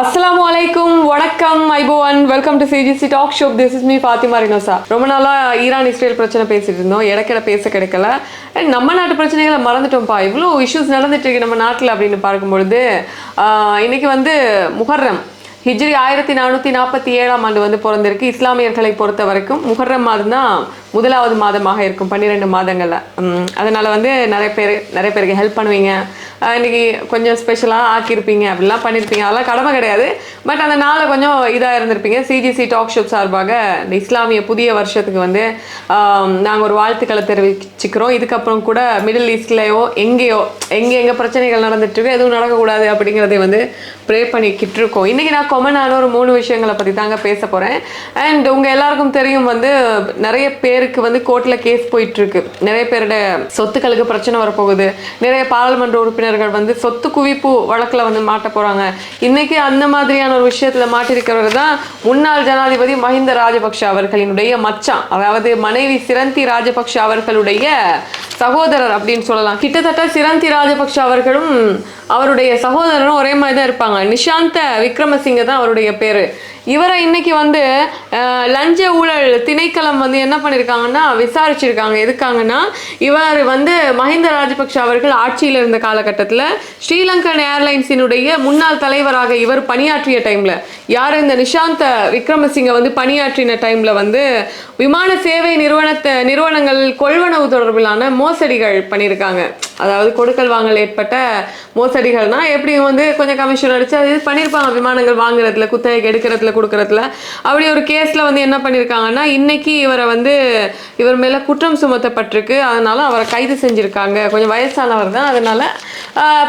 அஸ்லாம் அலைக்கும் வணக்கம் ஐபோவன் welcome to CGC talk show this is me Fathima Rinosa ரொம்ப நாளா ஈரான் இஸ்ரேல் பிரச்சனை பேசிட்டு இருந்தோம். இடக்கிட பேச கிடைக்கல. நம்ம நாட்டு பிரச்சனைகளை மறந்துட்டோம்ப்பா. இவ்வளோ இஷ்யூஸ் நடந்துட்டு இருக்கு நம்ம நாட்டில் அப்படின்னு பார்க்கும்பொழுது இன்னைக்கு வந்து முஹர்ரம். ஹிஜ்ரி ஆயிரத்தி நானூற்றி நாற்பத்தி ஏழாம் ஆண்டு வந்து பிறந்திருக்கு. இஸ்லாமியர்களை பொறுத்த வரைக்கும் முஹர்ரம் மாதம் தான் முதலாவது மாதமாக இருக்கும் பன்னிரெண்டு மாதங்களில். அதனால் வந்து நிறைய பேர் நிறைய பேருக்கு ஹெல்ப் பண்ணுவீங்க. இன்றைக்கி இன்னைக்கு கொஞ்சம் ஸ்பெஷலாக ஆக்கியிருப்பீங்க அப்படிலாம் பண்ணியிருப்பீங்க. அதெல்லாம் கடமை கிடையாது. பட் அந்த நாளை கொஞ்சம் இதாக இருந்திருப்பீங்க. சிஜிசி டாக் ஷோப் சார்பாக இந்த இஸ்லாமிய புதிய வருஷத்துக்கு வந்து நாங்கள் ஒரு வாழ்த்துக்களை தெரிவிச்சுக்கிறோம். இதுக்கப்புறம் கூட மிடில் ஈஸ்ட்லேயோ எங்கேயோ எங்கே எங்கே பிரச்சனைகள் நடந்துட்டு இருக்கு எதுவும் நடக்கக்கூடாது அப்படிங்கிறதை வந்து ப்ரே பண்ணிக்கிட்டு இருக்கோம். இன்றைக்கி நான் கொமனான ஒரு மூணு விஷயங்களை பற்றி தாங்க பேச போகிறேன் அண்ட் உங்கள் எல்லாருக்கும் தெரியும் வந்து நிறைய பேர் பேருக்கு வந்து கோர்ட்டில் கேஸ் போயிட்டுருக்கு. நிறைய பேரோட சொத்துக்களுக்கு பிரச்சனை வரப்போகுது. நிறைய பாராளுமன்ற உறுப்பினர்கள் வந்து சொத்து குவிப்பு வழக்கில் வந்து மாட்ட போகிறாங்க இன்னைக்கு அந்த மாதிரியான ஒரு விஷயத்தில் மாட்டிருக்கிறவர் தான் முன்னாள் ஜனாதிபதி மஹிந்த ராஜபக்ஷ அவர்களினுடைய மச்சான். அதாவது மனைவி சிரந்தி ராஜபக்ஷ அவர்களுடைய சகோதரர் அப்படின்னு சொல்லலாம். கிட்டத்தட்ட சிரந்தி ராஜபக்ஷ அவர்களும் அவருடைய சகோதரரும் ஒரே மாதிரி தான் இருப்பாங்க. நிஷாந்த விக்ரமசிங்க தான் அவருடைய பேர். இவரை இன்னைக்கு வந்து லஞ்ச ஊழல் திணைக்களம் வந்து என்ன பண்ணியிருக்காங்கன்னா விசாரிச்சிருக்காங்க. எதுக்காங்கன்னா இவர் வந்து மஹிந்த ராஜபக்ஷ அவர்கள் ஆட்சியில் இருந்த காலகட்டத்தில் ஸ்ரீலங்கன் ஏர்லைன்ஸினுடைய முன்னாள் தலைவராக இவர் பணியாற்றிய டைமில் யார் இந்த நிஷாந்த விக்ரமசிங்க வந்து பணியாற்றின டைமில் வந்து விமான சேவை நிறுவனத்தை நிறுவனங்கள் கொள்வனவு தொடர்பிலான மோசடிகள் பண்ணியிருக்காங்க அதாவது கொடுக்கல் வாங்கல் ஏற்பட்ட மோசடிகள்னா எப்படி வந்து கொஞ்சம் கமிஷன் அடிச்சு அது பண்ணியிருப்பாங்க விமானங்கள் வாங்குறதுல குத்தகைக்கு எடுக்கிறதுல கொடுக்கறதுல. அப்படி ஒரு கேஸில் வந்து என்ன பண்ணியிருக்காங்கன்னா இன்னைக்கு இவரை வந்து இவர் மேலே குற்றம் சுமத்தப்பட்டிருக்கு. அதனால அவரை கைது செஞ்சுருக்காங்க. கொஞ்சம் வயசானவர் தான். அதனால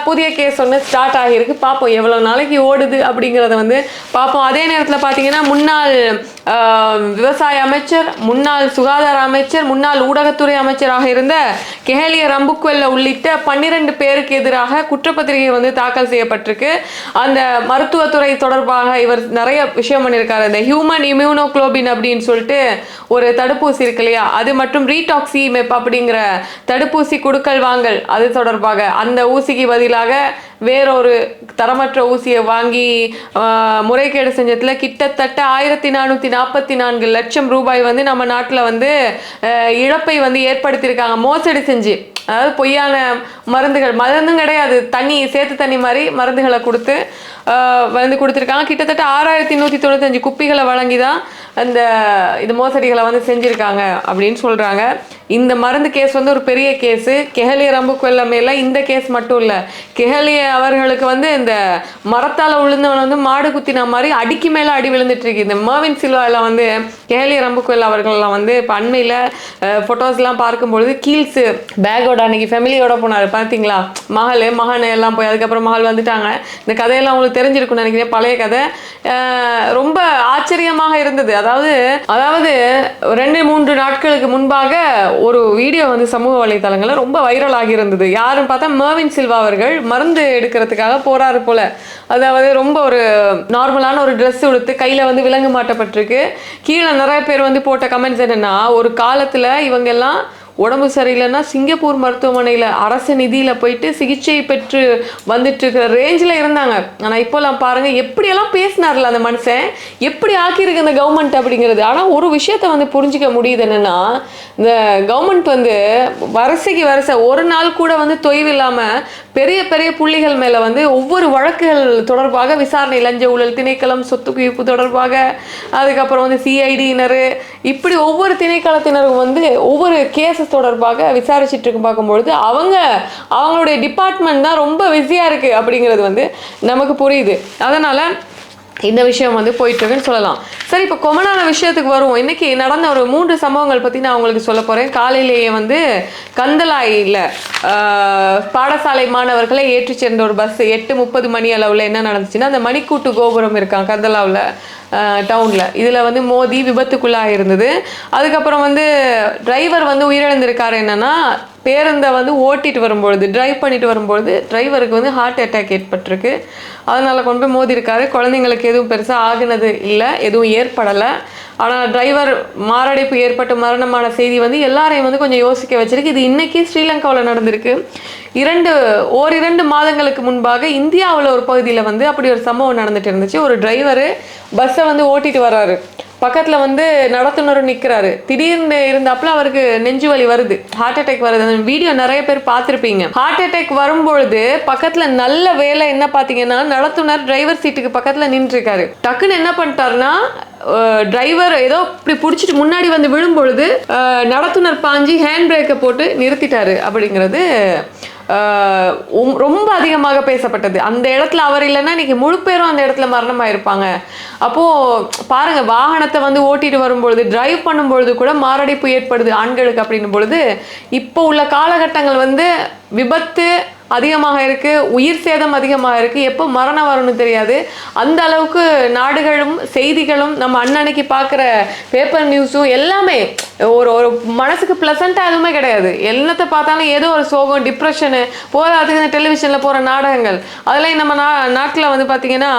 புதிய கேஸ் ஒன்று ஸ்டார்ட் ஆகியிருக்கு. பார்ப்போம் எவ்வளோ நாளைக்கு ஓடுது அப்படிங்கிறத வந்து பார்ப்போம் அதே நேரத்தில் பார்த்தீங்கன்னா முன்னாள் விவசாய அமைச்சர் முன்னாள் சுகாதார அமைச்சர் முன்னாள் ஊடகத்துறை அமைச்சராக இருந்த கெஹலிய ரம்புக்வெல்ல உள்ளிட்ட பன்னிரண்டு பேருக்கு எதிராக குற்றப்பத்திரிகை வந்து தாக்கல் செய்யப்பட்டிருக்கு. அந்த மருத்துவத்துறை தொடர்பாக இவர் நிறைய விஷயம் பண்ணியிருக்காரு. இந்த ஹியூமன் இம்யூனோக்ளோபின் அப்படின்னு சொல்லிட்டு ஒரு தடுப்பூசி இருக்கு இல்லையா? அது மற்றும் ரீடாக்சி மெப் அப்படிங்கிற தடுப்பூசி கொடுக்கல் வாங்கல் அது தொடர்பாக அந்த ஊசிக்கு பதிலாக வேறொரு தரமற்ற ஊசியை வாங்கி முறைகேடு செஞ்சதில் கிட்டத்தட்ட ஆயிரத்தி நானூற்றி நாற்பத்தி நான்கு லட்சம் ரூபாய் வந்து நம்ம நாட்டில் வந்து இழப்பை வந்து ஏற்படுத்தியிருக்காங்க. மோசடி செஞ்சு. அதாவது பொய்யான மருந்துகள் மருந்தும் கிடையாது. தண்ணி சேர்த்து தண்ணி மாதிரி மருந்துகளை கொடுத்து வந்து கொடுத்துருக்காங்க. கிட்டத்தட்ட ஆறாயிரத்தி நூற்றி தொண்ணூத்தஞ்சு குப்பிகளை வழங்கி தான் அந்த இது மோசடிகளை வந்து செஞ்சுருக்காங்க அப்படின்னு சொல்கிறாங்க இந்த மருந்து கேஸ் வந்து ஒரு பெரிய கேஸு கெஹலிய ரம்புக்குவெல்ல மேல இந்த கேஸ் மட்டும் இல்லை. கெஹலிய அவர்களுக்கு வந்து இந்த மரத்தால் விழுந்தவன் வந்து மாடு குத்தின மாதிரி அடிக்கு மேலே அடி விழுந்துட்டுருக்கு இந்த மர்வின் சில்வாவில் வந்து கெஹலிய ரம்புக்குவெல் அவர்கள்லாம் வந்து இப்போ அண்மையில் ஃபோட்டோஸ்லாம் பார்க்கும்பொழுது கீல்ஸு பேக்கோட அன்னைக்கு ஃபேமிலியோட போனார். பார்த்தீங்களா மகள் மகன் எல்லாம் போய் அதுக்கப்புறம் மகள் வந்துட்டாங்க. இந்த கதையெல்லாம் உங்களுக்கு தெரிஞ்சிருக்கும்னு நினைக்கிறேன். பழைய கதை. ரொம்ப ஆச்சரியமாக இருந்தது. அதாவது அதாவது ரெண்டு மூன்று நாட்களுக்கு முன்பாக ஒரு வீடியோ வந்து சமூக வலைத்தளங்களில் ரொம்ப வைரல் ஆகியிருந்தது யாருன்னு பார்த்தா மர்வின் சில்வா அவர்கள் மருந்து எடுக்கிறதுக்காக போறாரு போல. அதாவது ரொம்ப ஒரு நார்மலான ஒரு ட்ரெஸ் உடுத்து கையில் வந்து விலங்கு மாட்டப்பட்டிருக்கு. கீழே நிறைய பேர் வந்து போட்ட கமெண்ட்ஸ் என்னன்னா ஒரு காலத்தில் இவங்கெல்லாம் உடம்பு சரியில்லைன்னா சிங்கப்பூர் மருத்துவமனையில் அரசு நிதியில் போயிட்டு சிகிச்சை பெற்று வந்துட்டு இருக்கிற ரேஞ்சில் இருந்தாங்க. ஆனால் இப்போலாம் பாருங்கள் எப்படியெல்லாம் பேசினார்ல அந்த மனுஷன்? எப்படி ஆக்கியிருக்கு இந்த கவர்மெண்ட் அப்படிங்கிறது? ஆனால் ஒரு விஷயத்தை வந்து புரிஞ்சிக்க முடியுது என்னென்னா இந்த கவர்மெண்ட் வந்து வரிசைக்கு வரிசை ஒரு நாள் கூட வந்து தொய்வு இல்லாமல் பெரிய பெரிய புள்ளிகள் மேலே வந்து ஒவ்வொரு வழக்குகள் தொடர்பாக விசாரணை லஞ்ச ஊழல் திணைக்களம் சொத்து குவிப்பு தொடர்பாக அதுக்கப்புறம் வந்து சிஐடியினர் இப்படி ஒவ்வொரு திணைக்களத்தினரும் வந்து ஒவ்வொரு கேஸ் கேசஸ் தொடர்பாக விசாரிச்சுட்டு இருக்கும் பார்க்கும்பொழுது அவங்க அவங்களுடைய டிபார்ட்மெண்ட் தான் ரொம்ப பிஸியாக இருக்குது அப்படிங்கிறது வந்து நமக்கு புரியுது. அதனால் இந்த விஷயம் வந்து போயிட்டுருக்குன்னு சொல்லலாம். சரி இப்போ கொமனான விஷயத்துக்கு வருவோம். இன்றைக்கி நடந்த ஒரு மூன்று சம்பவங்கள் பற்றி நான் உங்களுக்கு சொல்ல போகிறேன் காலையிலேயே வந்து கந்தலாயில் பாடசாலை மாணவர்களை ஏற்றி சென்ற ஒரு பஸ் எட்டு முப்பது மணி அளவில் என்ன நடந்துச்சுன்னா அந்த மணிக்கூட்டு கோபுரம் இருக்கான் கந்தலாவில் டவுனில் இதில் வந்து மோதி விபத்துக்குள்ளாக இருந்தது அதுக்கப்புறம் வந்து டிரைவர் வந்து உயிரிழந்திருக்காரு என்னென்னா பேருந்தை வந்து ஓட்டிட்டு வரும்பொழுது ட்ரைவ் பண்ணிட்டு வரும்பொழுது டிரைவருக்கு வந்து ஹார்ட் அட்டாக் ஏற்பட்டிருக்கு. அதனால் கொண்டு போய் மோதிருக்காரு குழந்தைங்களுக்கு எதுவும் பெருசாக ஆகுனது இல்லை எதுவும் ஏற்படலை. ஆனால் டிரைவர் மாரடைப்பு ஏற்பட்டு மரணமான செய்தி வந்து எல்லாரையும் வந்து கொஞ்சம் யோசிக்க வச்சிருக்கு. இது இன்னைக்கு ஸ்ரீலங்காவில் நடந்திருக்கு. இரண்டு ஓரிரண்டு மாதங்களுக்கு முன்பாக இந்தியாவில் ஒரு பகுதியில் வந்து அப்படி ஒரு சம்பவம் நடந்துட்டு இருந்துச்சு. ஒரு டிரைவர் பஸ்ஸை வந்து ஓட்டிட்டு வர்றாரு. பக்கத்தில் வந்து நடத்துனரும் நிற்கிறாரு திடீர்னு இருந்தாப்புல அவருக்கு நெஞ்சு வலி வருது. ஹார்ட் அட்டாக் வருது. அந்த வீடியோ நிறைய பேர் பார்த்துருப்பீங்க. ஹார்ட் அட்டாக் வரும்பொழுது பக்கத்தில் நல்ல வேலை என்ன பார்த்தீங்கன்னா நடத்துனர் டிரைவர் சீட்டுக்கு பக்கத்தில் நின்றுருக்காரு. டக்குன்னு என்ன பண்ணிட்டாருன்னா டிரைவர் ஏதோ இப்படி பிடிச்சிட்டு முன்னாடி வந்து விழும்பொழுது நடத்துனர் பாஞ்சி ஹேண்ட் பிரேக்கை போட்டு நிறுத்திட்டாரு அப்படிங்கிறது ரொம்ப அதிகமாக பேசப்பட்டது. அந்த இடத்துல அவர் இல்லைன்னா இன்னைக்கு முழு பேரும் அந்த இடத்துல மரணமாக இருப்பாங்க அப்போது பாருங்க வாகனத்தை வந்து ஓட்டிட்டு வரும்பொழுது டிரைவ் பண்ணும்பொழுது கூட மாரடைப்பு ஏற்படுது ஆண்களுக்கு அப்படின்னும் பொழுது இப்போ உள்ள காலகட்டங்கள் வந்து விபத்து அதிகமாக இருக்குது உயிர் சேதம் அதிகமாக இருக்குது எப்போ மரணம் வரும்னு தெரியாது. அந்த அளவுக்கு நாடுகளும் செய்திகளும் நம்ம அன்னன்னைக்கு பார்க்குற பேப்பர் நியூஸும் எல்லாமே ஒரு ஒரு மனசுக்கு ப்ளசண்ட்டாக எதுவுமே கிடையாது. என்னத்தை பார்த்தாலும் ஏதோ ஒரு சோகம் டிப்ரெஷனு போதாதுக்கு இந்த டெலிவிஷனில் போகிற நாடகங்கள். அதெல்லாம் நம்ம நா நாட்டில் வந்து பார்த்தீங்கன்னா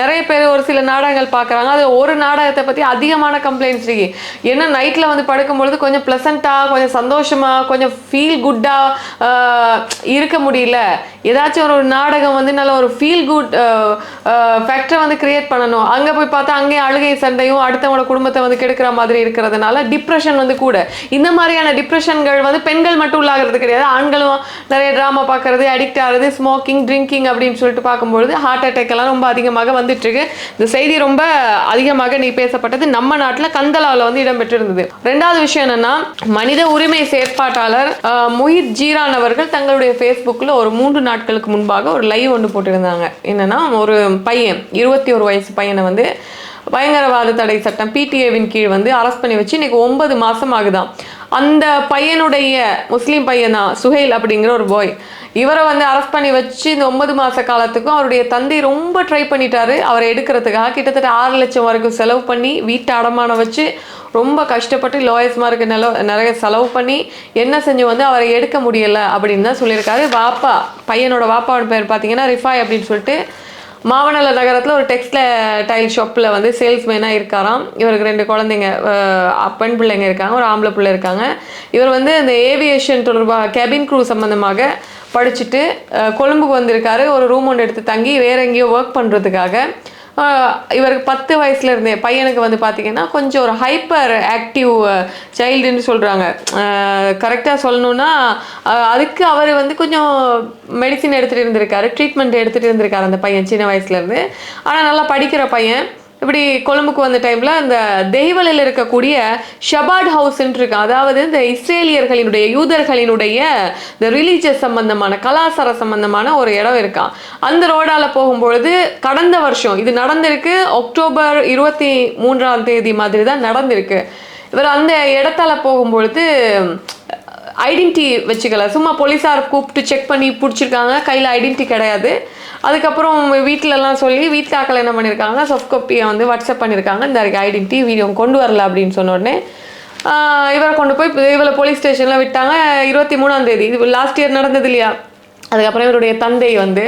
நிறைய பேர் ஒரு சில நாடகங்கள் பார்க்குறாங்க. அது ஒரு நாடகத்தை பற்றி அதிகமான கம்ப்ளைண்ட்ஸ் இருக்கு. ஏன்னா நைட்டில் வந்து படுக்கும்பொழுது கொஞ்சம் ப்ளசண்ட்டாக கொஞ்சம் சந்தோஷமாக கொஞ்சம் ஃபீல் குட்டாக இருக்க முடியல. ஏதாச்சும் ஒரு நாடகம் வந்து நல்ல ஒரு ஃபீல் குட் ஃபேக்டரை வந்து கிரியேட் பண்ணணும். அங்கே போய் பார்த்தா அங்கேயும் அழுகை சண்டையும் அடுத்தவங்களோட குடும்பத்தை வந்து கெடுக்கிற மாதிரி இருக்கிறதுனால டிப்ரெஷன் வந்து கூட. இந்த மாதிரியான டிப்ரெஷன்கள் வந்து பெண்கள் மட்டும் உள்ளாகிறது கிடையாது. ஆண்களும் நிறைய ட்ராமா பார்க்கறது அடிக்ட் ஆகிறது ஸ்மோக்கிங் ட்ரிங்கிங் அப்படின்னு சொல்லிட்டு பார்க்கும்பொழுது ஹார்ட் அட்டாக் எல்லாம் ரொம்ப அதிகமாக வந்துட்டு இருக்கு இந்த செய்தி ரொம்ப அதிகமாக நீ பேசப்பட்டது நம்ம நாட்டில் கந்தலாவில் வந்து இடம்பெற்றிருந்தது. ரெண்டாவது விஷயம் என்னன்னா மனித உரிமை செயற்பாட்டாளர் முயித் முஹித் ஜீரான் அவர்கள் தங்களுடைய ஃபேஸ்புக்கில் ஒரு மூன்று நாட்களுக்கு முன்பாக ஒரு லைவ் ஒன்று போட்டிருந்தாங்க. என்னன்னா ஒரு பையன் இருபத்தி ஒரு வயசு பையனை வந்து பயங்கரவாத தடை சட்டம் பிடிஏவின் கீழ் வந்து அரெஸ்ட் பண்ணி வச்சு இன்னைக்கு ஒன்பது மாதம் ஆகுதான் அந்த பையனுடைய முஸ்லீம் பையன்? தான் சுஹைல் அப்படிங்கிற ஒரு பாய் இவரை வந்து அரெஸ்ட் பண்ணி வச்சு இந்த ஒன்பது மாத காலத்துக்கும் அவருடைய தந்தை ரொம்ப ட்ரை பண்ணிட்டாரு. அவரை எடுக்கிறதுக்காக கிட்டத்தட்ட ஆறு லட்சம் வரைக்கும் செலவு பண்ணி வீட்டை அடமானம் வச்சு ரொம்ப கஷ்டப்பட்டு லோயஸ்மாருக்கு நில நிறைய செலவு பண்ணி என்ன செஞ்சு வந்து அவரை எடுக்க முடியலை அப்படின்னு தான் சொல்லியிருக்காரு. வாப்பா பையனோட வாப்பாவோட பேர் பார்த்தீங்கன்னா ரிஃபாய் அப்படின்னு சொல்லிட்டு மாவனல்ல நகரத்தில் ஒரு டெக்ஸ்டைல் டைல் ஷாப்பில் வந்து சேல்ஸ்மேனாக இருக்காராம். இவருக்கு ரெண்டு குழந்தைங்க பெண் பிள்ளைங்க இருக்காங்க ஒரு ஆம்பளை பிள்ளை இருக்காங்க. இவர் வந்து அந்த ஏவியேஷன் தொடர்பாக கேபின் க்ரூ சம்மந்தமாக படிச்சுட்டு கொழும்புக்கு வந்திருக்காரு. ஒரு ரூம் ஒன்று எடுத்து தங்கி வேற எங்கேயோ ஒர்க் பண்ணுறதுக்காக இவருக்கு பத்து வயசுல இருந்தே பையனுக்கு வந்து பார்த்தீங்கன்னா கொஞ்சம் ஒரு ஹைப்பர் ஆக்டிவ் சைல்டுன்னு சொல்கிறாங்க கரெக்டாக சொல்லணும்னா அதுக்கு அவர் வந்து கொஞ்சம் மெடிசின் எடுத்துகிட்டு இருந்திருக்காரு ட்ரீட்மெண்ட் எடுத்துகிட்டு இருந்திருக்காரு அந்த பையன் சின்ன வயசுலேருந்து ஆனால் நல்லா படிக்கிற பையன். இப்படி கொழும்புக்கு வந்த டைமில் அந்த தெய்வலில் இருக்கக்கூடிய ஷபாட் ஹவுஸ்ன்னு இருக்கு அதாவது இந்த இஸ்ரேலியர்களினுடைய யூதர்களினுடைய இந்த ரிலீஜியஸ் சம்பந்தமான கலாச்சார சம்பந்தமான ஒரு இடம் இருக்கான் அந்த ரோடால போகும்பொழுது கடந்த வருஷம் இது நடந்திருக்கு அக்டோபர் இருபத்தி மூன்றாம் தேதி மாதிரி தான் நடந்திருக்கு. இவர் அந்த இடத்தால போகும்பொழுது ஐடென்டி வச்சுக்கல. சும்மா போலீஸார் கூப்பிட்டு செக் பண்ணி பிடிச்சிருக்காங்க. கையில் ஐடென்டி கிடையாது. அதுக்கப்புறம் வீட்டிலலாம் சொல்லி வீட்டில் ஆக்கள் என்ன பண்ணியிருக்காங்க சாஃப்ட் காப்பியை வந்து வாட்ஸ்அப் பண்ணியிருக்காங்க இந்த ஐடென்டி வீடியோ கொண்டு வரல அப்படின்னு சொன்ன உடனே இவரை கொண்டு போய் இவளை போலீஸ் ஸ்டேஷனில் விட்டாங்க. இருபத்தி மூணாம் தேதி. இது லாஸ்ட் இயர் நடந்தது இல்லையா? அதுக்கப்புறம் இவருடைய தந்தை வந்து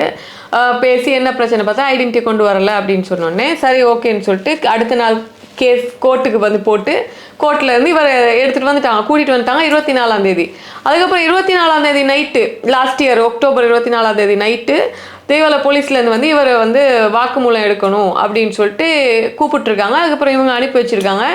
பேசி என்ன பிரச்சனை பார்த்தா ஐடென்டி கொண்டு வரல அப்படின்னு சொன்னோடனே சரி ஓகேன்னு சொல்லிட்டு அடுத்த நாள் கேஸ் கோர்ட்டுக்கு வந்து போட்டு கோர்ட்லேருந்து இவர் எடுத்துகிட்டு வந்துட்டாங்க கூட்டிகிட்டு வந்துட்டாங்க இருபத்தி நாலாம் தேதி. அதுக்கப்புறம் இருபத்தி நாலாம் தேதி நைட்டு லாஸ்ட் இயர் அக்டோபர் இருபத்தி நாலாம் தேதி நைட்டு தேவல போலீஸ்லேருந்து வந்து இவரை வந்து வாக்குமூலம் எடுக்கணும் அப்படின்னு சொல்லிட்டு கூப்பிட்டுருக்காங்க. அதுக்கப்புறம் இவங்க அனுப்பி வச்சிருக்காங்க.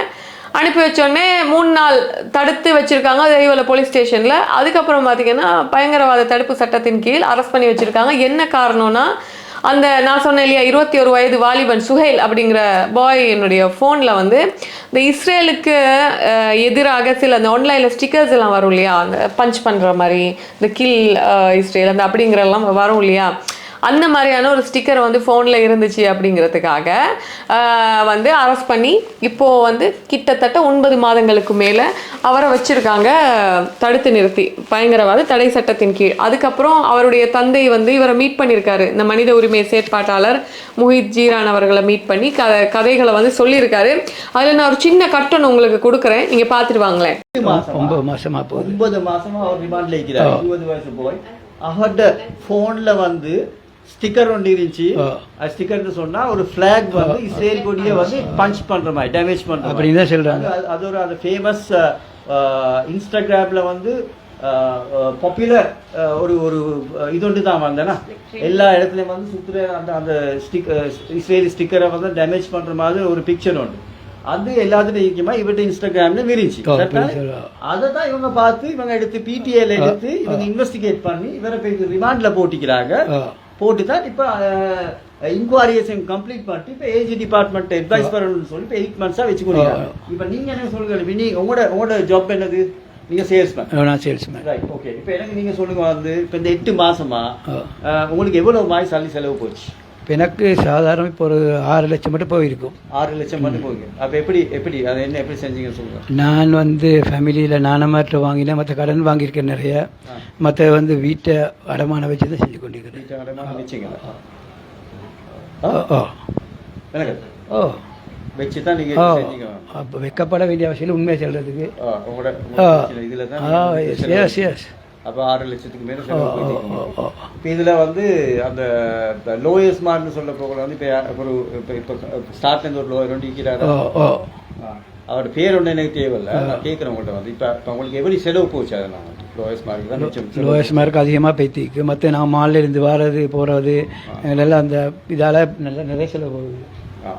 அனுப்பி வச்சோடனே மூணு நாள் தடுத்து வச்சுருக்காங்க தெய்வல போலீஸ் ஸ்டேஷனில். அதுக்கப்புறம் பார்த்திங்கன்னா பயங்கரவாத தடுப்பு சட்டத்தின் கீழ் அரெஸ்ட் பண்ணி வச்சுருக்காங்க. என்ன காரணம்னா அந்த நான் சொன்னேன் இல்லையா இருபத்தி ஒரு வயது வாலிபன் சுஹைல் அப்படிங்கிற பாய் என்னுடைய ஃபோனில் வந்து இந்த இஸ்ரேலுக்கு எதிராக சில அந்த ஆன்லைனில் ஸ்டிக்கர்ஸ் எல்லாம் வரும் இல்லையா அந்த பஞ்ச் பண்ணுற மாதிரி இந்த கில் இஸ்ரேல் அந்த அப்படிங்கிறலாம் வரும் இல்லையா அந்த மாதிரியான ஒரு ஸ்டிக்கர் வந்து ஃபோனில் இருந்துச்சு அப்படிங்கிறதுக்காக வந்து அரெஸ்ட் பண்ணி இப்போது வந்து கிட்டத்தட்ட ஒன்பது மாதங்களுக்கு மேலே அவரை வச்சுருக்காங்க தடுத்து நிறுத்தி பயங்கரவாத தடை சட்டத்தின் கீழ். அதுக்கப்புறம் அவருடைய தந்தை வந்து இவரை மீட் பண்ணியிருக்காரு இந்த மனித உரிமை செயற்பாட்டாளர் முஹித் ஜீரான் அவர்களை மீட் பண்ணி க கதைகளை வந்து சொல்லியிருக்காரு. அதில் நான் ஒரு சின்ன கட்டன் உங்களுக்கு கொடுக்குறேன். நீங்கள் பார்த்துட்டு வாங்களேன். ஒன்பது மாசமா? போகுது. ஒன்பது மாசமா அவர் ரிமாண்ட்ல இருக்கிறார். இருபது வயசு போய். அவர்ட போன்ல வந்து ஸ்டிக்கர் ஒன்று இருந்துச்சு. அது ஸ்டிக்கர்னு சொன்னா ஒரு ஃபிளாக் வந்து இஸ்ரேல் கொடியை வந்து பஞ்ச் பண்ற மாதிரி டேமேஜ் மாதிரி. அப்படின்னு தான் சொல்றாங்க. அது- அது ஒரு அந்த ஃபேமஸ் இன்ஸ்டாகிராம்ல வந்து பாப்புலர் ஒரு ஒரு இது ஒன்று தான் வந்தேன்னா எல்லா இடத்துலயும் வந்து சுத்துற அந்த அந்த ஸ்டிக் இஸ்ரேலி ஸ்டிக்கரை வந்து டேமேஜ் பண்ற மாதிரி ஒரு பிக்சர் உண்டு அது எல்லாத்துலயும் இருக்குமா இவர்கிட்ட இன்ஸ்டாகிராம்ல விரிச்சு. அதை தான் இவங்க பார்த்து இவங்க எடுத்து பிடிஏல எடுத்து இவங்க இன்வெஸ்டிகேட் பண்ணி இவரை ரிமாண்ட்ல போட்டிக்கிறாங்க. போட்டு தான் இப்ப இன்கொயரிஸையும் கம்ப்ளீட் பண்ணிட்டு இப்ப ஏஜி டிபார்ட்மெண்ட் அட்வைஸ் பண்ணணும்னு சொல்லி இப்ப எயிட் மந்த்ஸா வச்சு கொடுக்குறாங்க இப்ப நீங்க என்ன சொல்லுங்க வினி உங்களோட உங்களோட ஜாப் என்னது? நீங்க சேல்ஸ்மேன் நான் சேல்ஸ்மேன் ரைட் ஓகே இப்ப எனக்கு நீங்க சொல்லுங்க வந்து இப்ப இந்த எட்டு. அஹ், உங்களுக்கு எவ்வளவு மாய் சல்லி செலவு போச்சு? இப்போ எனக்கு சாதாரண இப்போ ஒரு ஆறு லட்சம் மட்டும் போயிருக்கும். ஆறு லட்சம் மட்டும் போகுது அப்ப எப்படி எப்படி அதை என்ன எப்படி செஞ்சீங்கன்னு சொல்லுங்க. நான் வந்து ஃபேமிலியில் நானமாற்ற வாங்கினேன் மற்ற கடன் வாங்கியிருக்கேன் நிறைய. மற்ற வந்து வீட்டை அடமான வச்சு தான் செஞ்சு கொண்டிருக்கிறேன். வீட்டை அடமானம் வச்சீங்களா? ஓ ஓ ஓ வச்சு தான் நீங்க ஓ செஞ்சீங்க? அப்போ வெக்கப்பட வேண்டிய அவசியம் உண்மையை சொல்கிறதுக்கு ஆ, எஸ் எஸ் எஸ் அப்ப ஆறு லட்சத்துக்கு மேல செலவு ஓ இப்ப இதுல வந்து அந்த லோயஸ்ட் மார்க்னு சொல்ல போகல வந்து இப்ப ஒரு இப்ப இப்ப ஸ்டார்ட்ல இருந்து ஒரு லோயர் ஒன்று ஓ அவரோட பேர் ஒண்ணு எனக்கு தேவையில்ல. நான் கேட்கறேன் உங்கள்ட்ட வந்து. இப்ப இப்ப உங்களுக்கு எப்படி செலவு போச்சு அதை நான் லோயஸ்ட் மார்க் தான் மிச்சம். லோயஸ்ட் மார்க் அதிகமாக பேத்திக்கு மற்ற நான் மால்ல இருந்து வர்றது போகிறது எல்லாம் அந்த இதால் நல்ல நிறைய செலவு போகுது. ஆ.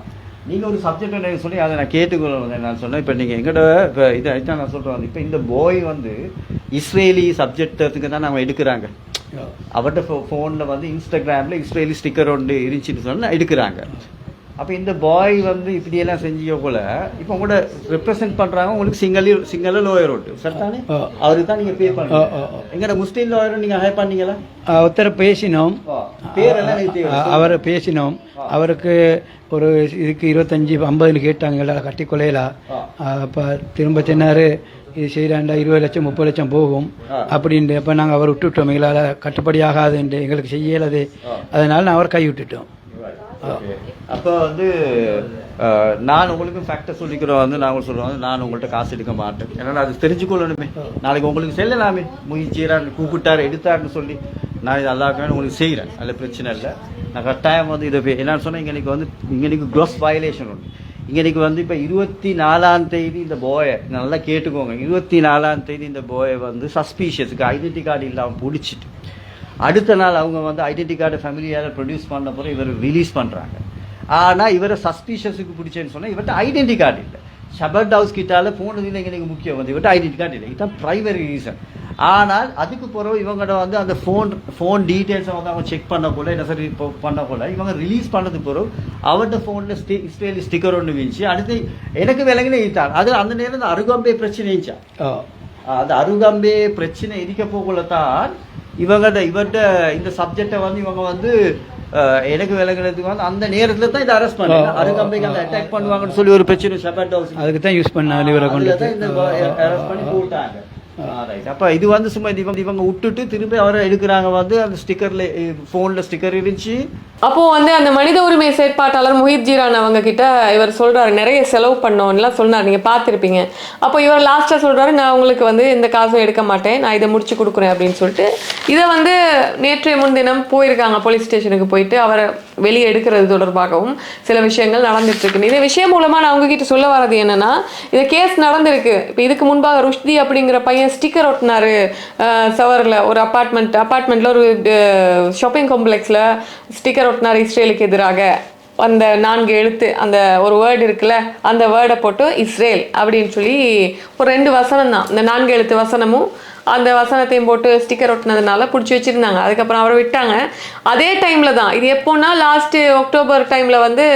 நீங்க ஒரு சப்ஜெக்ட் எனக்கு சொல்லி அதை நான் கேட்டுக்கொள்ள நான் சொன்னேன். இப்ப நீங்க எங்கட இப்ப இதை இதான் நான் சொல்றேன். வந்து இப்ப இந்த பாய் வந்து இஸ்ரேலி சப்ஜெக்டுக்கு தான் நம்ம எடுக்கிறாங்க. அவர்கிட்ட ஃபோன்ல வந்து இன்ஸ்டாகிராம்ல இஸ்ரேலி ஸ்டிக்கர் ஒன்று இருந்துச்சுன்னு சொன்னா எடுக்கிறாங்க. அப்ப இந்த பாய் வந்து இப்படியெல்லாம் செஞ்சோ போல இப்போ உங்களோட ரெப்ரசென்ட் பண்றாங்க உங்களுக்கு சிங்களி சிங்கள லோயர் ஒட்டு சரிதானே ஆ. அவருக்கு தான் நீங்க பே பண்ணுங்க. எங்கட முஸ்லீம் லோயரும் நீங்க ஹை பண்ணீங்களா? ஒருத்தர் பேசினோம். பேரெல்லாம் அவர் பேசினோம். அவருக்கு ஒரு இதுக்கு இருபத்தஞ்சி ஐம்பதுன்னு கேட்டாங்க எல்லாம் கட்டி கொலையலாம் அப்போ திரும்ப சொன்னாரு இது செய்கிறாண்டா இருபது லட்சம் முப்பது லட்சம் போகும். அப்படின்ட்டு அப்போ நாங்கள் அவர் விட்டுவிட்டோம் எங்களால் கட்டுப்படி ஆகாதுன்ட்டு எங்களுக்கு செய்யலது. அதனால நான் அவர் கை விட்டுட்டோம். அப்போ வந்து நான் உங்களுக்கு ஃபேக்டர் சொல்லிக்கிறோம் வந்து நான் சொல்றேன் வந்து நான் உங்கள்கிட்ட காசு எடுக்க மாட்டேன். ஏன்னா அது தெரிஞ்சுக்கொள்ளணுமே. நாளைக்கு உங்களுக்கு செல்லலாமே. முயற்சியரான் கூப்பிட்டாரு எடுத்தாருன்னு சொல்லி. நான் இது அல்லாக்கான உங்களுக்கு செய்கிறேன் அதில் பிரச்சனை இல்லை. நான் கட்டாயம் வந்து இதை என்னன்னு சொன்னால் இங்கே வந்து இங்கே க்ரோஸ் வயலேஷன் உண்டு இங்கே வந்து இப்போ இருபத்தி நாலாம் தேதி இந்த போயை நல்லா கேட்டுக்கோங்க. இருபத்தி நாலாம் தேதி இந்த போயை வந்து சஸ்பீஷியஸுக்கு ஐடென்டி கார்டு இல்லாமல் பிடிச்சிட்டு. அடுத்த நாள் அவங்க வந்து ஐடென்டி கார்டு ஃபேமிலியால் ப்ரொடியூஸ் பண்ண பிறகு இவர் ரிலீஸ் பண்ணுறாங்க ஆனால் இவரை சஸ்பீஷியஸுக்கு பிடிச்சேன்னு சொன்னால் இவர்கிட்ட ஐடென்டி கார்டு இல்லை. ஷபர்ட் ஹவுஸ் கிட்டால போனது இல்லை எங்களுக்கு முக்கியம். வந்து இவர்கிட்ட ஐடென்டி கார்டு இல்லை. இதுதான் ப்ரைமரி ரீசன் ஆனால் அதுக்கு பிறகு இவங்கள்ட்ட வந்து அந்த ஃபோன் ஃபோன் டீட்டெயில்ஸை வந்து அவங்க செக் பண்ண போல என்ன சரி இப்போ பண்ண போல இவங்க ரிலீஸ் பண்ணதுக்கு பிறகு அவர்கிட்ட ஃபோனில் ஸ்டி இஸ்ரேலி ஸ்டிக்கர் ஒன்று வீழ்ச்சி. அடுத்து எனக்கு விலங்குனே இட்டாங்க அது அந்த நேரம் அருகம்பே பிரச்சனை இருந்துச்சா? அந்த அருகம்பே பிரச்சனை இருக்க போகல தான் இவங்கள்ட்ட இவர்கிட்ட இந்த சப்ஜெக்டை வந்து இவங்க வந்து எனக்கு விலங்குறதுக்கு வந்து அந்த நேரத்துல தான் இதை அரெஸ்ட் பண்ணாங்க. அருகம்பைக்கு அந்த அட்டாக் பண்ணுவாங்கன்னு சொல்லி ஒரு பிரச்சனை ஷெபர்ட் ஹவுஸ் அதுக்கு தான் யூஸ் பண்ணாங்க இவரை கொண்டு இந்த அரெஸ்ட் பண்ணி போட்டாங்க. அப்ப இது வந்து சும்மா இவங்க இவங்க விட்டுட்டு திரும்பி அவரை எடுக்கிறாங்க வந்து அந்த ஸ்டிக்கர்ல போன்ல ஸ்டிக்கர் இருந்துச்சு. அப்போ வந்து அந்த மனித உரிமை செயற்பாட்டாளர் முஹித் ஜீரான் அவங்க கிட்ட இவர் சொல்றாரு நிறைய செலவு பண்ணோம்லாம் சொன்னார் நீங்க பார்த்துருப்பீங்க. அப்போ இவர் லாஸ்டா சொல்றாரு நான் உங்களுக்கு வந்து இந்த காசும் எடுக்க மாட்டேன் நான் இதை முடிச்சு கொடுக்குறேன் அப்படின்னு சொல்லிட்டு. இதை வந்து நேற்றைய முன்தினம் போயிருக்காங்க போலீஸ் ஸ்டேஷனுக்கு போயிட்டு அவரை வெளியே எடுக்கிறது தொடர்பாகவும் சில விஷயங்கள் நடந்துட்டு இருக்கு. இந்த விஷயம் மூலமா நான் உங்ககிட்ட சொல்ல வர்றது என்னன்னா இந்த கேஸ் நடந்திருக்கு. இப்போ இதுக்கு முன்பாக ருஷ்தி அப்படிங்கிற பையன் ஸ்டிக்கர் ஒட்டினாரு சவரில் ஒரு அப்பார்ட்மெண்ட் அப்பார்ட்மெண்ட்ல ஒரு ஷாப்பிங் காம்ப்ளெக்ஸில் ஸ்டிக்கர் ஒட்டினார் இஸ்ரேலுக்கு எதிராக அந்த நான்கு எழுத்து அந்த ஒரு வேர்டு இருக்குல்ல அந்த வேர்டை போட்டு இஸ்ரேல் அப்படின்னு சொல்லி ஒரு ரெண்டு வசனம் தான் இந்த நான்கு எழுத்து வசனமும் அந்த வசனத்தையும் போட்டு ஸ்டிக்கர் ஒட்டினதுனால பிடிச்சி வச்சுருந்தாங்க. அதுக்கப்புறம் அவரை விட்டாங்க. அதே டைமில் தான் இது எப்போன்னா லாஸ்ட்டு அக்டோபர் டைமில் வந்து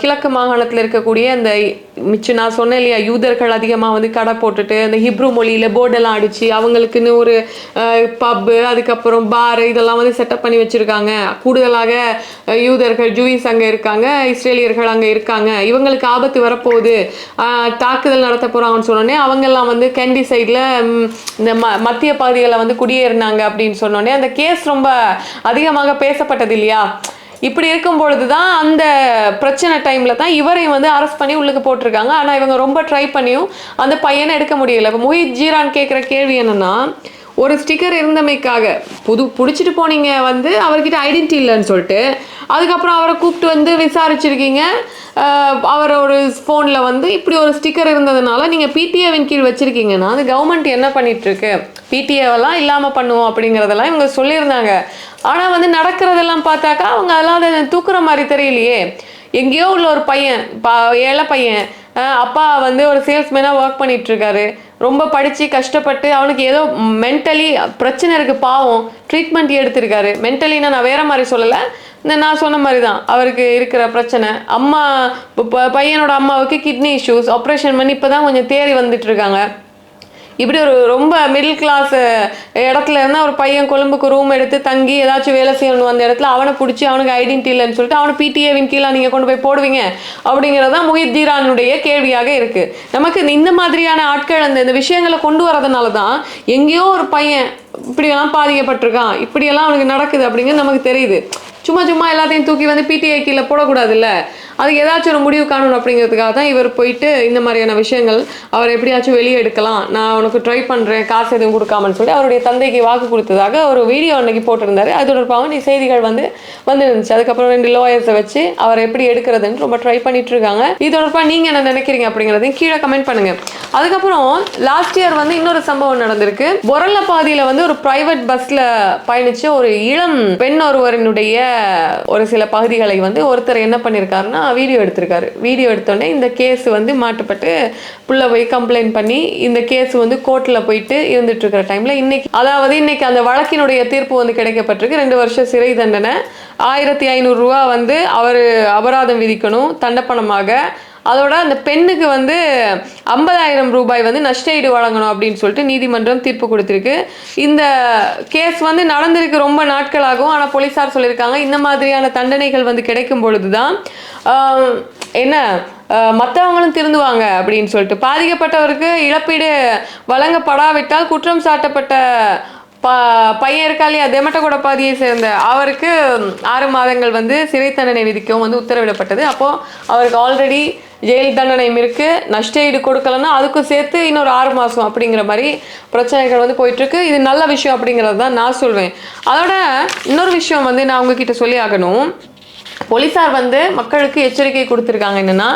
கிழக்கு மாகாணத்தில் இருக்கக்கூடிய அந்த மிச்சம் நான் சொன்னேன் இல்லையா யூதர்கள் அதிகமாக வந்து கடை போட்டுட்டு அந்த ஹிப்ரு மொழியில் போர்டெல்லாம் அடித்து அவங்களுக்குன்னு ஒரு பப்பு அதுக்கப்புறம் பார் இதெல்லாம் வந்து செட்டப் பண்ணி வச்சுருக்காங்க. கூடுதலாக யூதர்கள் ஜூயிஸ் அங்கே இருக்காங்க இஸ்ரேலியர்கள் அங்கே இருக்காங்க. இவங்களுக்கு ஆபத்து வரப்போகுது. தாக்குதல் நடத்த போகிறாங்கன்னு சொன்னோடனே அவங்கெல்லாம் வந்து கேண்டி சைடில் இந்த ம மத்திய பகுதிகளில் வந்து குடியேறினாங்க அப்படின்னு சொன்னோடனே அந்த கேஸ் ரொம்ப அதிகமாக பேசப்பட்டது இல்லையா? இப்படி இருக்கும் பொழுது தான் அந்த பிரச்சனை டைமில் தான் இவரையும் வந்து அரெஸ்ட் பண்ணி உள்ளுக்கு போட்டிருக்காங்க. ஆனால் இவங்க ரொம்ப ட்ரை பண்ணியும் அந்த பையனை எடுக்க முடியல. இப்போ மொஹித் ஜீரான் கேட்குற கேள்வி என்னன்னா ஒரு ஸ்டிக்கர் இருந்தமைக்காக. புது பிடிச்சிட்டு போனீங்க வந்து அவர்கிட்ட ஐடென்டி இல்லைன்னு சொல்லிட்டு. அதுக்கப்புறம் அவரை கூப்பிட்டு வந்து விசாரிச்சிருக்கீங்க. அவரோட அவர் ஒரு ஃபோனில் வந்து இப்படி ஒரு ஸ்டிக்கர் இருந்ததுனால நீங்கள் பிடிஏவின் கீழ் வச்சுருக்கீங்கன்னா அது கவர்மெண்ட் என்ன பண்ணிகிட்ருக்கு பிடிஏவெல்லாம் இல்லாமல் பண்ணுவோம் அப்படிங்கிறதெல்லாம் இவங்க சொல்லியிருந்தாங்க. ஆனால் வந்து நடக்கிறதெல்லாம் பார்த்தாக்கா அவங்க அதெல்லாம் அதை தூக்குற மாதிரி தெரியலையே. எங்கேயோ உள்ள ஒரு பையன் பா ஏழை பையன் அப்பா வந்து ஒரு சேல்ஸ்மேனாக ஒர்க் பண்ணிகிட்ருக்காரு இருக்காரு ரொம்ப படித்து கஷ்டப்பட்டு அவனுக்கு ஏதோ மென்டலி பிரச்சனை இருக்குது பாவம். ட்ரீட்மெண்ட் எடுத்திருக்காரு. மென்டலினா நான் வேற மாதிரி சொல்லலை. இந்த நான் சொன்ன மாதிரி தான். அவருக்கு இருக்கிற பிரச்சனை. அம்மா பையனோட அம்மாவுக்கு கிட்னி இஷ்யூஸ் ஆப்ரேஷன் பண்ணி இப்போ தான் கொஞ்சம் தேறி வந்துட்டு இருக்காங்க. இப்படி ஒரு ரொம்ப மிடில் கிளாஸ் இடத்துல இருந்தால் ஒரு பையன் கொழும்புக்கு ரூம் எடுத்து தங்கி ஏதாச்சும் வேலை செய்யணும் அந்த இடத்துல அவனை பிடிச்சி அவனுக்கு ஐடென்டி இல்லைன்னு சொல்லிட்டு அவனை பிடிஏவின் கீழே நீங்கள் கொண்டு போய் போடுவீங்க. அப்படிங்கிறது தான் முஹித் ஜீரானுடைய கேள்வியாக இருக்குது நமக்கு இந்த- இந்த மாதிரியான ஆட்கள் அந்த இந்த விஷயங்களை கொண்டு வரதுனால தான் எங்கேயோ ஒரு பையன் இப்படியெல்லாம் பாதிக்கப்பட்டிருக்கான் இப்படியெல்லாம் அவனுக்கு நடக்குது அப்படிங்கிறது நமக்கு தெரியுது. சும்மா சும்மா எல்லாத்தையும் தூக்கி வந்து பிடிஐ கீழே போடக்கூடாதுல்ல. அதுக்கு ஏதாச்சும் ஒரு முடிவு காணணும் அப்படிங்கிறதுக்காக தான் இவர் போயிட்டு இந்த மாதிரியான விஷயங்கள் அவர் எப்படியாச்சும் வெளியே எடுக்கலாம். நான் உனக்கு ட்ரை பண்ணுறேன் காசு எதுவும் கொடுக்காமன்னு சொல்லி அவருடைய தந்தைக்கு வாக்கு கொடுத்ததாக ஒரு வீடியோ அன்னைக்கு போட்டிருந்தாரு. அது தொடர்பாக நீ செய்திகள் வந்து வந்து இருந்துச்சு அதுக்கப்புறம் ரெண்டு லோயர்ஸை வச்சு அவர் எப்படி எடுக்கிறதுன்னு ரொம்ப ட்ரை பண்ணிட்டு இருக்காங்க. இது தொடர்பாக நீங்கள் என்ன நினைக்கிறீங்க அப்படிங்கிறதையும் கீழே கமெண்ட் பண்ணுங்க. அதுக்கப்புறம் லாஸ்ட் இயர் வந்து இன்னொரு சம்பவம் நடந்திருக்கு. பொரல்ல பாதியில் வந்து ஒரு பிரைவேட் பஸ்ல பயணிச்ச ஒரு இளம் பெண் ஒருவரினுடைய ஒரு சில பகுதிகளை வந்து ஒருத்தர் என்ன பண்ணியிருக்காருன்னா வீடியோ எடுத்திருக்காரு. வீடியோ எடுத்தோடனே இந்த கேஸ் வந்து மாட்டுப்பட்டு புள்ள போய் கம்ப்ளைண்ட் பண்ணி இந்த கேஸ் வந்து கோர்ட்டில் போயிட்டு இருந்துட்டு இருக்கிற டைம்ல இன்னைக்கு அதாவது இன்னைக்கு அந்த வழக்கினுடைய தீர்ப்பு வந்து கிடைக்கப்பட்டிருக்கு. ரெண்டு வருஷம் சிறை தண்டனை. ஆயிரத்தி ஐநூறுரூவா வந்து அவர் அபராதம் விதிக்கணும் தண்டப்பணமாக அதோட அந்த பெண்ணுக்கு வந்து ஐம்பதாயிரம் ரூபாய் வந்து நஷ்டஈடு வழங்கணும் அப்படின்னு சொல்லிட்டு நீதிமன்றம் தீர்ப்பு கொடுத்துருக்கு. இந்த கேஸ் வந்து நடந்திருக்கு ரொம்ப நாட்களாகும் ஆனால் போலீஸார் சொல்லியிருக்காங்க இந்த மாதிரியான தண்டனைகள் வந்து கிடைக்கும் பொழுது தான் என்ன மற்றவங்களும் திருந்துவாங்க அப்படின்னு சொல்லிட்டு. பாதிக்கப்பட்டவருக்கு இழப்பீடு வழங்கப்படாவிட்டால் குற்றம் சாட்டப்பட்ட ப பையன் இருக்கா இல்லையா தெமட்டகோட பாதியை சேர்ந்த அவருக்கு ஆறு மாதங்கள் வந்து சிறை தண்டனை விதிக்கவும் வந்து உத்தரவிடப்பட்டது. அப்போது அவருக்கு ஆல்ரெடி ஜெயில் தண்டனையும் இருக்குது நஷ்ட ஈடு கொடுக்கலன்னா அதுக்கும் சேர்த்து இன்னொரு ஆறு மாதம் அப்படிங்கிற மாதிரி பிரச்சனைகள் வந்து போயிட்டுருக்கு. இது நல்ல விஷயம் அப்படிங்கிறது தான் நான் சொல்வேன். அதோட இன்னொரு விஷயம் வந்து நான் உங்ககிட்ட சொல்லி ஆகணும். போலீஸார் வந்து மக்களுக்கு எச்சரிக்கை கொடுத்துருக்காங்க என்னென்னா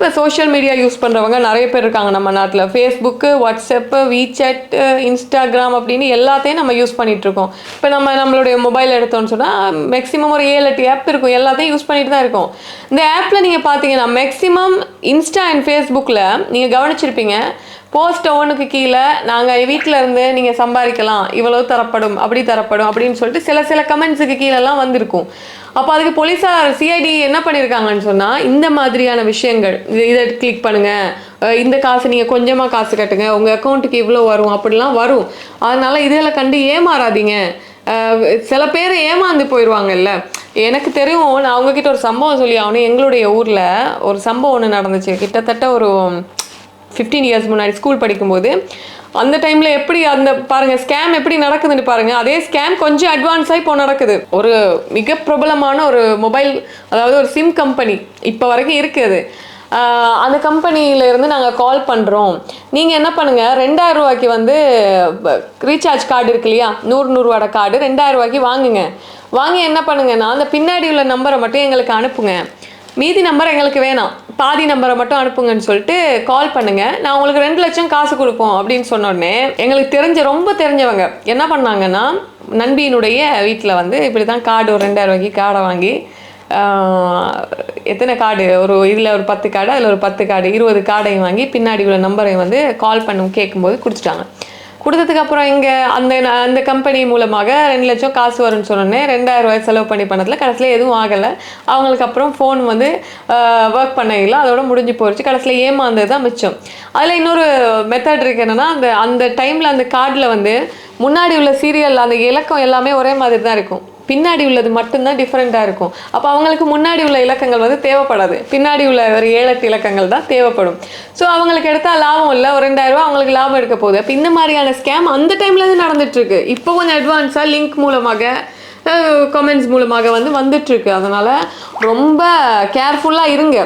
இப்போ சோஷியல் மீடியா யூஸ் பண்ணுறவங்க நிறைய பேர் இருக்காங்க நம்ம நாட்டில். ஃபேஸ்புக்கு வாட்ஸ்அப்பு வீசாட் இன்ஸ்டாகிராம் அப்படின்னு எல்லாத்தையும் நம்ம யூஸ் பண்ணிகிட்ருக்கோம் இருக்கோம். இப்போ நம்ம நம்மளுடைய மொபைல் எடுத்தோம்னு சொன்னால் மேக்ஸிமம் ஒரு ஏழு எட்டு ஆப் இருக்கும். எல்லாத்தையும் யூஸ் பண்ணிட்டு தான் இருக்கும். இந்த ஆப்பில் நீங்கள் பார்த்தீங்கன்னா மேக்ஸிமம் இன்ஸ்டா அண்ட் ஃபேஸ்புக்கில் நீங்கள் கவனிச்சிருப்பீங்க போஸ்ட் ஒவ்வொன்றுக்கு கீழே நாங்கள் வீட்டில் இருந்து நீங்கள் சம்பாதிக்கலாம் இவ்வளோ தரப்படும் அப்படி தரப்படும் அப்படின்னு சொல்லிட்டு சில சில கமெண்ட்ஸுக்கு கீழெல்லாம் வந்திருக்கும். அப்போ அதுக்கு போலீஸார் சிஐடி என்ன பண்ணியிருக்காங்கன்னு சொன்னால் இந்த மாதிரியான விஷயங்கள் இது இதை கிளிக் பண்ணுங்கள் இந்த காசு நீங்கள் கொஞ்சமாக காசு கட்டுங்க. உங்கள் அக்கௌண்ட்டுக்கு இவ்வளோ வரும் அப்படிலாம் வரும். அதனால் இதில் கண்டு ஏமாறாதீங்க. சில பேர் ஏமாந்து போயிடுவாங்கல்ல எனக்கு தெரியும் நான் அவங்கக்கிட்ட ஒரு சம்பவம் சொல்லி ஆகணும். எங்களுடைய ஊரில் ஒரு சம்பவம் ஒன்று நடந்துச்சு. கிட்டத்தட்ட ஒரு ஃபிஃப்டீன் இயர்ஸ் முன்னாடி ஸ்கூல் படிக்கும்போது அந்த டைமில் எப்படி அந்த பாருங்க ஸ்கேம் எப்படி நடக்குதுன்னு பாருங்க. அதே ஸ்கேம் கொஞ்சம் அட்வான்ஸாக இப்போ நடக்குது. ஒரு மிக பிரபலமான ஒரு மொபைல் அதாவது ஒரு சிம் கம்பெனி இப்போ வரைக்கும் இருக்குது அந்த கம்பெனியில இருந்து நாங்கள் கால் பண்ணுறோம் நீங்கள் என்ன பண்ணுங்கள் ரெண்டாயிரம் ரூபாய்க்கு வந்து ரீசார்ஜ் கார்டு இருக்கு இல்லையா? நூறு நூறுரூவாட கார்டு ரெண்டாயிரம் ரூபாய்க்கு வாங்குங்க. வாங்கி என்ன பண்ணுங்கன்னா அந்த பின்னாடி உள்ள நம்பரை மட்டும் எங்களுக்கு அனுப்புங்க. மீதி நம்பர் எங்களுக்கு வேணாம். பாதி நம்பரை மட்டும் அனுப்புங்கன்னு சொல்லிட்டு கால் பண்ணுங்க. நான் உங்களுக்கு ரெண்டு லட்சம் காசு கொடுப்போம் அப்படின்னு சொன்ன உடனே எங்களுக்கு தெரிஞ்ச ரொம்ப தெரிஞ்சவங்க என்ன பண்ணாங்கன்னா நண்பியினுடைய வீட்டில் வந்து இப்படி தான் கார்டு ஒரு ரெண்டாயிரம் ரூபாய்க்கு கார்டை வாங்கி எத்தனை கார்டு ஒரு இதில் ஒரு பத்து கார்டு அதில் ஒரு பத்து கார்டு இருபது கார்டையும் வாங்கி பின்னாடி உள்ள நம்பரையும் வந்து கால் பண்ணும் கேட்கும்போது கொடுத்துட்டாங்க. கொடுத்ததுக்கு அப்புறம் இங்கே அந்த அந்த கம்பெனி மூலமாக ரெண்டு லட்சம் காசு வரும்னு சொன்னோன்னே ரெண்டாயிரம் ரூபாய் செலவு பண்ணி பண்ணதில் கடைசியில் எதுவும் ஆகலை. அவங்களுக்கு அப்புறம் ஃபோன் வந்து ஒர்க் பண்ணையில் அதோட முடிஞ்சு போயிடுச்சு கடைசியில் ஏமாந்தது தான் மிச்சம். அதில் இன்னொரு மெத்தட் இருக்கு என்னென்னா அந்த அந்த டைமில் அந்த கார்டில் வந்து முன்னாடி உள்ள சீரியல் அந்த இலக்கம் எல்லாமே ஒரே மாதிரி தான் இருக்கும். பின்னாடி உள்ளது மட்டும்தான் டிஃப்ரெண்ட்டாக இருக்கும். அப்போ அவங்களுக்கு முன்னாடி உள்ள இலக்கங்கள் வந்து தேவைப்படாது. பின்னாடி உள்ள ஒரு ஏழு எட்டு இலக்கங்கள் தான் தேவைப்படும். ஸோ அவங்களுக்கு எடுத்தால் லாபம் இல்லை. ஒரு ரெண்டாயிரம் அவங்களுக்கு லாபம் எடுக்க போகுது. அப்போ இந்த மாதிரியான ஸ்கேம் அந்த டைம்லேருந்து நடந்துட்டு இருக்கு. இப்போ கொஞ்சம் அட்வான்ஸாக லிங்க் மூலமாக கமெண்ட்ஸ் மூலமாக வந்து வந்துட்டுருக்கு. அதனால் ரொம்ப கேர்ஃபுல்லாக இருங்க.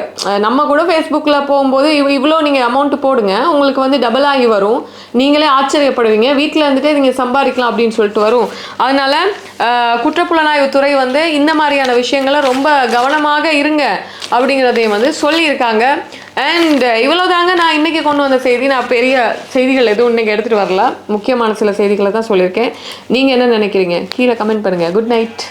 நம்ம கூட ஃபேஸ்புக்கில் போகும்போது இவ் இவ்வளோ நீங்கள் அமௌண்ட் போடுங்க. உங்களுக்கு வந்து டபுள் ஆகி வரும். நீங்களே ஆச்சரியப்படுவீங்க. வீட்டில் இருந்துட்டே நீங்கள் சம்பாதிக்கலாம் அப்படின்னு சொல்லிட்டு வரும். அதனால் குற்றப்புலனாய்வு துறை வந்து இந்த மாதிரியான விஷயங்களை ரொம்ப கவனமாக இருங்க அப்படிங்கிறதையும் வந்து சொல்லியிருக்காங்க. அண்ட் uh, இவ்வளோ தாங்க நான் இன்றைக்கி கொண்டு வந்த செய்தி. நான் பெரிய செய்திகள் எதுவும் இன்னைக்கு எடுத்துகிட்டு வரல. முக்கியமான சில செய்திகளை தான் சொல்லியிருக்கேன். நீங்கள் என்ன நினைக்கிறீங்க? கீழே கமெண்ட் பண்ணுங்கள் குட் நைட்